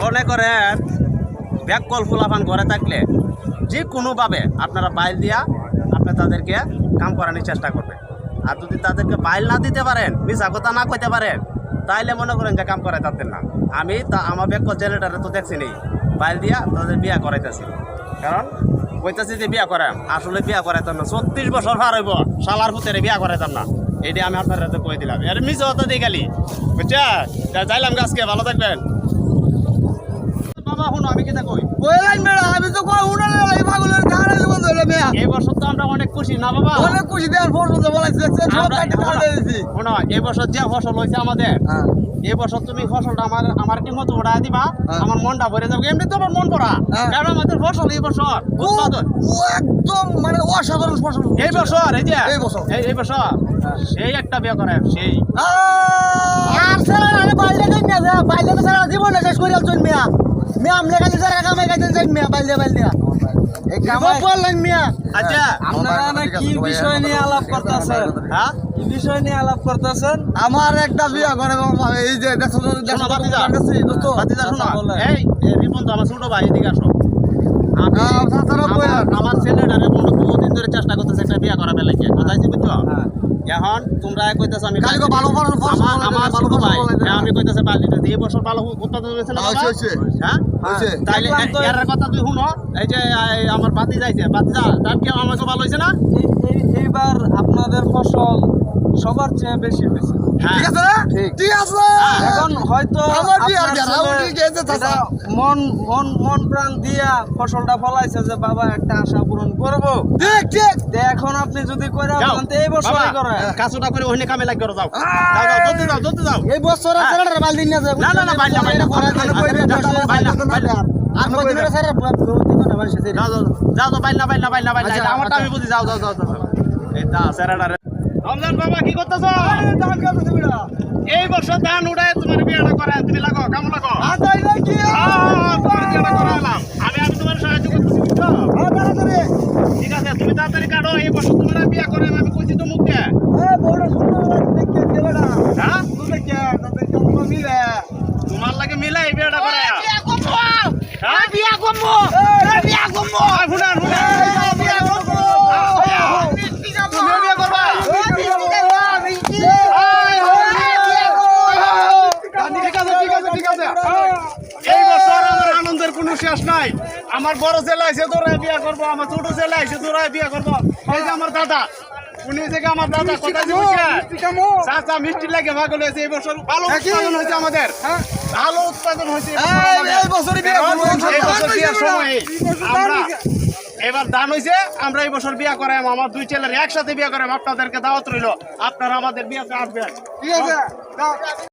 মনে করেন back call ফুলাফান ঘরে থাকলে যে কোনোভাবে আপনারা বাইল দিয়া, আপনি তাদেরকে কাম করানোর চেষ্টা করবেন। আর যদি তাদেরকে বাইল না দিতে পারেন মিশা কথা না কইতে পারেন, তাইলে মনে করেন যে কাম করাই তাদের না। আমি তা, আমার ব্যাক কল জেনারেটারে তো দেখছি নেই। বাইল দিয়া তাদের বিয়া করাইতেছি। কারণ কইতাছি যে বিয়া করাম। আসলে বিয়া করাইতাম না। ছত্রিশ বছর পার হইব সালার পুতেরে বিয়া করাইতাম না। এটি আমি আপনার কই দিলাম। এর মিস হতো দিয়ে গেলি। বুঝছা যাইলাম গাছকে ভালো থাকবেন। বাবা শুনো আমি কেটা কই? কইলাই মেলা আমি তো কই উনালে এই পাগলের ধারে বন্ধ হলো মেয়া। এই বছর তো আমরা অনেক খুশি না বাবা? অনেক খুশি দেওয়ার পর্যন্ত বলাইছে সব আমরা- কাটতে কাটতে শোনো এই বছর যে ফসল হয়েছে আমাদের হ্যাঁ। এই বছর তুমি ফসলটা আমার আমার কি মতো ওড়া দিবা হ্যাঁ। আমার মনটা ভরে যাবে এমনি তো আমার মন ভরা। হ্যাঁ। কারণ আমাদের ফসল এই বছর? উৎপাদন। একদম মানে অসাধারণ ফসল এই বছর এই যে? এই বছর। এই- বছর? সেই একটা বিয়ে করে সেই। আর স্যার আরে বাইরে যাই না যা বাইরে তো সারা জীবন শেষ করে আলছেন মিয়া আচ্ছা। আপনারা না কি বিষয় নিয়ে আলাপ করতেছেন? হ্যাঁ? কি বিষয় নিয়ে আলাপ করতেছেন? আমার একটা বিয়া করে এই যে দেখো দেখো কাছে দোস্ত। বাতিজা শোনো। কথা বলে। এই এই রিপন তো আমার ছোট ভাই এদিকে আসো আমি হ্যাঁ, তাছাড়া বই আমার- আর। আমার ছেলেটারে কোনো বহুদিন ধরে চেষ্টা করতেছে একটা বিয়া করাবে লাগে কথা হচ্ছে বুঝছ এখন তোমরা কইতেছো আমি কালকে ভালো আমার আমার ভালো হ্যাঁ, আমি কইতেছে এই বছর ভালো উৎপাদন হয়েছে না হ্যাঁ, হয়েছে। হ্যাঁ। তাইলে এর কথা তুই শুনো এই যে আমার বাতি যাইছে বাতি যা তার কি আমাকে ভালো হয়েছে না? এই- এই- এইবার আপনাদের ফসল সবার চেয়ে বেশি হয়েছে। হ্যাঁ। ঠিক আছে ঠিক। ঠিক আছে। হয়তো মন মন মন প্রাণ দিয়া ফসলটা ফলাইছে যে বাবা একটা আশা পূরণ করব এখন আপনি যদি করে এই বছরই করে কাজটা করে ওখানে কামে লাগবে যাও যাও যাও যাও এই বছর হ্যাঁ। দিন না না, না, না, বাইরে, বাইরে, বাইরে, বাইরে। আর কই স্যার যাও যাও যাও যাও বাইনা বাইনা বাইনা বাইনা আচ্ছা, আমারটা আমি আচ্ছা। বুঝি যাও যাও যাও যাও এই দা সেরাডা রে রমজান বাবা কি করতেছ? দান কত তুমি না এই বছর ধান উড়ায় তোমার বিয়েটা করে তুমি লাগো কেমন লাগো? আদাই না কি? আহ, তোমার বিয়েটা করালাম। আমি আমি তোমার সাহায্য করতেছি বুঝছ? তাড়াতাড়ি। ঠিক আছে তুমি তাড়াতাড়ি কাটো এই বছর তোমার বিয়ে করে আমি কইছি তো মুখে। বড় হ্যাঁ? মিলে। তোমার লাগে মিলাই এই বিয়েটা করে বিয়া করব? হ্যাঁ? বিয়া করব? বিয়া করব আয়, ফুটান ফুটান বিয়া করব তুমি বিয়ে করবা ঠিক আছে ঠিক আছে ঠিক আছে এই বছর আমার আনন্দের কোনো শেষ নাই। আমার বড় ছেলে আছে তোরাই বিয়ে করব। আমার ছোট ছেলে আছে তোরাই বিয়ে করব। এই যে আমার দাদা উনি থেকে আমার দাদা কথা চাচা মিষ্টি লাগে হয়েছে এই বছর ভালো উৎপাদন হয়েছে আমাদের। ভালো উৎপাদন হয়েছে এই বছর আমাদের। এই বছরই বিয়ে করব। এই বছর বিয়ের সময় আমরা এবার দান হয়েছে আমরা এই বছর বিয়া করাম আমার দুই ছেলের একসাথে বিয়া করাম আপনাদেরকে দাওয়াত রইল। আপনারা আমাদের বিয়েতে আসবেন। ঠিক আছে